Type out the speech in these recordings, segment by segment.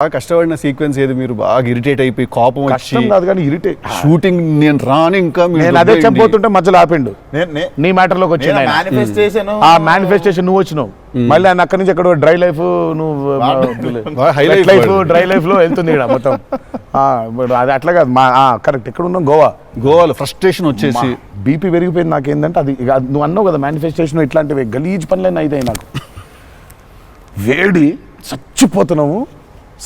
బాగా కష్టపడిన సీక్వెన్స్ ఏది? మీరు బాగా ఇరిటేట్ అయిపోయి కోపం వచ్చి కష్టం కాదు కానీ ఇరిటేట్ షూటింగ్ నేను రాను ఇంకా మీరు నేను అదే. చెప్పబోతుంటే మధ్యలో ఆపిండు. నే- మ్యాటర్లోకి వచ్చింది ఆయన. మేనిఫెస్టేషన్ ఆ మేనిఫెస్టేషన్ నువ్వు వచ్చినావు. మళ్ళీ ఆయన అక్కడి నుంచి అక్కడ డ్రై లైఫ్ నువ్వు బాగా highlight లైఫ్ వాడు. డ్రై లైఫ్లో వెళ్తుంది ఇక్కడ మొత్తం. ఆ, ఇప్పుడు అది అట్లా కాదు. మా కరెక్ట్ ఎక్కడ ఉన్నాం గోవా. గోవాలో ఫ్రస్ట్రేషన్ వచ్చేసి బీపీ పెరిగిపోయింది నాకేందంటే అది ఇక నువ్వు అన్నావు కదా మేనిఫెస్టేషన్ ఇట్లాంటివి. గలీజ్ పనులన్నీ అయితే నాకు వేడి చచ్చిపోతున్నాము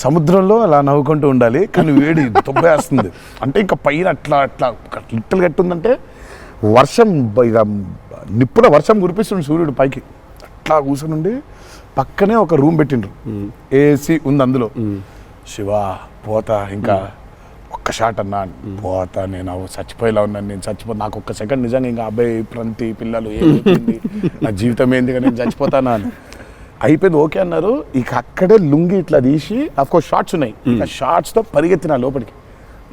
సముద్రంలో అలా నవ్వుకుంటూ ఉండాలి కానీ వేడి దుబ్బేస్తుంది. అంటే ఇంకా పైన అట్లా అట్లా లిట్టలు కట్టుందంటే వర్షం ఇక నిప్పుల వర్షం కురిపిస్తుంది సూర్యుడు పైకి. అట్లా కూర్చుని ఉండి పక్కనే ఒక రూమ్ పెట్టిండ్రు. ఏసీ ఉంది అందులో. శివ పోతా ఇంకా ఒక్క షాట్ అన్నా పోతా నేను చచ్చిపోయేలా ఉన్నాను నేను చచ్చిపో నాకు ఒక్క సెకండ్ నిజంగా ఇంకా అబ్బాయి ప్రంతి పిల్లలు ఏమైపోయింది నా జీవితం ఏంది? నేను చచ్చిపోతానా అని. అయిపోయింది ఓకే అన్నారు. ఇక అక్కడే లుంగి ఇట్లా తీసి కోర్స్ షార్ట్స్ ఉన్నాయి. ఇక షార్ట్స్తో పరిగెత్తిన లోపలికి.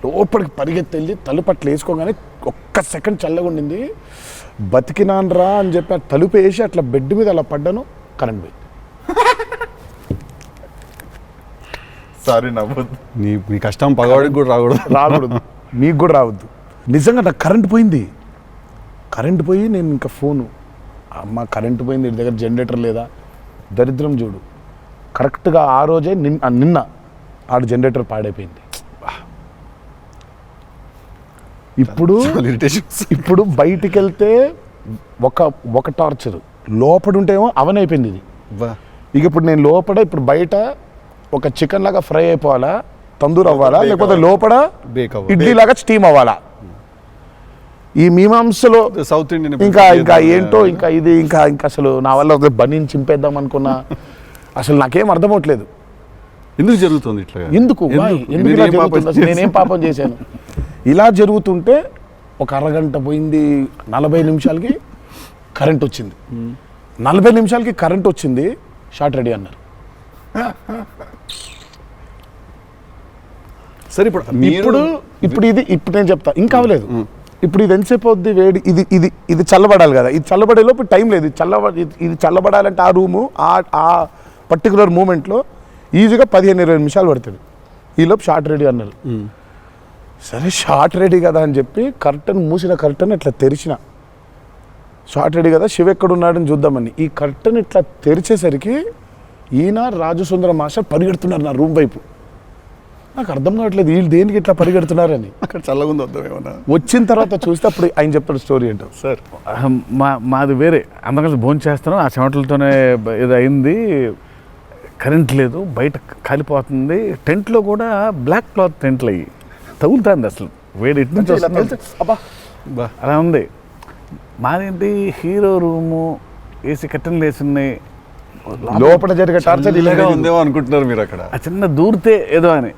లోపలికి పరిగెత్తి వెళ్ళి తలుపు అట్లా వేసుకోగానే ఒక్క సెకండ్ చల్లగా ఉండింది. బతికినాన్రా అని చెప్పి ఆ తలుపు వేసి అట్లా బెడ్ మీద అలా పడ్డాను కరెంట్ పోయింది. సారీ నవ్వద్దు. నీ నీ కష్టం పగవాడికి కూడా రాకూడదు. రాకూడదు. మీకు కూడా రావద్దు. నిజంగా నాకు కరెంట్ పోయింది. కరెంట్ పోయి నేను ఇంకా ఫోను అమ్మ కరెంట్ పోయింది దగ్గర జనరేటర్ లేదా? దరిద్రం చూడు. కరెక్ట్గా ఆ రోజే నిన్న నిన్న ఆడ జనరేటర్ పాడైపోయింది. ఇప్పుడు ఇప్పుడు బయటికి వెళ్తే ఒక ఒక టార్చర్ లోపల ఉంటేమో అవన్ అయిపోయింది ఇది ఇక ఇప్పుడు నేను లోపల ఇప్పుడు బయట ఒక చికెన్ లాగా ఫ్రై అయిపోవాలా? తందూరు అవ్వాలా? లేకపోతే. లోపల. ఇడ్లీ లాగా స్టీమ్ అవ్వాలా? ఈ మీమాంసలో సౌత్ ఇండియన్ ఇంకా ఇంకా ఏంటో ఇంకా ఇది ఇంకా ఇంకా అసలు నా వల్ల బనీని చింపేద్దాం అనుకున్నా. అసలు నాకేం అర్థం అవట్లేదు ఎందుకు జరుగుతుంది ఇట్లా? ఎందుకు? ఎందుకు? ఇలా నేనేం పాపం జరుగుతుంది? అసలు నేనేం పాపం చేశాను? ఇలా జరుగుతుంటే ఒక అరగంట పోయింది నలభై నిమిషాలకి కరెంట్ వచ్చింది. నలభై నిమిషాలకి కరెంట్ వచ్చింది షార్ట్ రెడీ అన్నారు. సరే ఇప్పుడు ఇప్పుడు ఇప్పుడు ఇది ఇప్పుడు నేను చెప్తా. ఇంకా అవ్వలేదు. ఇప్పుడు ఇది ఎంతసేపు అవుద్ది? వేడి ఇది ఇది ఇది చల్లబడాలి కదా. ఇది చల్లబడే లోపు టైం లేదు. ఇది చల్లబ ఇది- చల్లబడాలంటే ఆ రూము ఆ ఆ పర్టికులర్ మూమెంట్లో ఈజీగా పదిహేను ఇరవై నిమిషాలు పడుతుంది. ఈ లోపు షార్ట్ రెడీ అన్నారు సరే షార్ట్ రెడీ కదా అని చెప్పి కర్టన్ మూసిన కర్టన్ ఇట్లా తెరిచిన. షార్ట్ రెడీ కదా శివ ఎక్కడ ఉన్నాడని చూద్దామని. ఈ కర్టన్ ఇట్లా తెరిచేసరికి ఈయన రాజసుందర మాస్టర్ పరిగెడుతున్నారు నా రూమ్ వైపు. నాకు అర్థం కావట్లేదు వీళ్ళు దేనికి ఇట్లా పరిగెడుతున్నారని. అక్కడ చల్లగా ఉంది వద్దాం ఏమన్నా. వచ్చిన తర్వాత చూస్తే అప్పుడు ఆయన చెప్తాడు స్టోరీ ఏంటో. సార్. మా మాది వేరే. అందరం కలిసి భోజనం చేస్తున్నాం ఆ చెమటలతోనే ఇది అయింది కరెంట్ లేదు బయట కాలిపోతుంది. టెంట్లో కూడా బ్లాక్ క్లాత్ టెంట్లు అయ్యి తగులుతుంది అసలు. వేడి ఇటు నుంచి వస్తుంది అబ్బా. బా అలా ఉంది. మాదేంటి హీరో రూము ఏసీ కట్టెలు వేసి ఉన్నాయి లోపల జరిగే టార్చర్ చల్లగా ఉందేమో అనుకుంటున్నారు మీరు అక్కడ. ఆ చిన్న దూరితే ఏదో అని.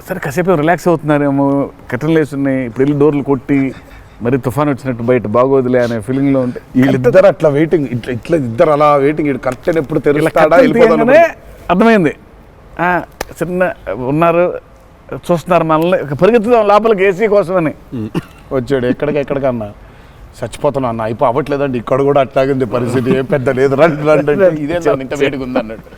సరే కాసేపు రిలాక్స్ అవుతున్నారేమో. కట్టెలు వేసి ఉన్నాయి ఇప్పుడు వెళ్ళి డోర్లు కొట్టి మరి తుఫాన్ వచ్చినట్టు బయట బాగోదులే అనే ఫీలింగ్లో ఉంటే వీళ్ళిద్దరు అట్లా వెయిటింగ్ ఇట్లా ఇట్లా ఇద్దరు అలా వెయిటింగ్ ఇటు కర్టెన్ ఎప్పుడు తెరుస్తాడా అర్థమైంది. ఆ, చిన్న ఉన్నారు చూస్తున్నారు మనల్ని. పరిగెత్తుదాం లోపలికి ఏసీ కోసమని. వచ్చాడు ఎక్కడికి ఎక్కడికన్నా. చచ్చిపోతున్నా అన్న అయిపో అవ్వట్లేదండి ఇక్కడ కూడా అట్లాగే ఉంది పరిస్థితి ఏం పెద్ద లేదు. రండి రండి ఇదే ఇంత వేడిగా ఉంది అన్నట్టు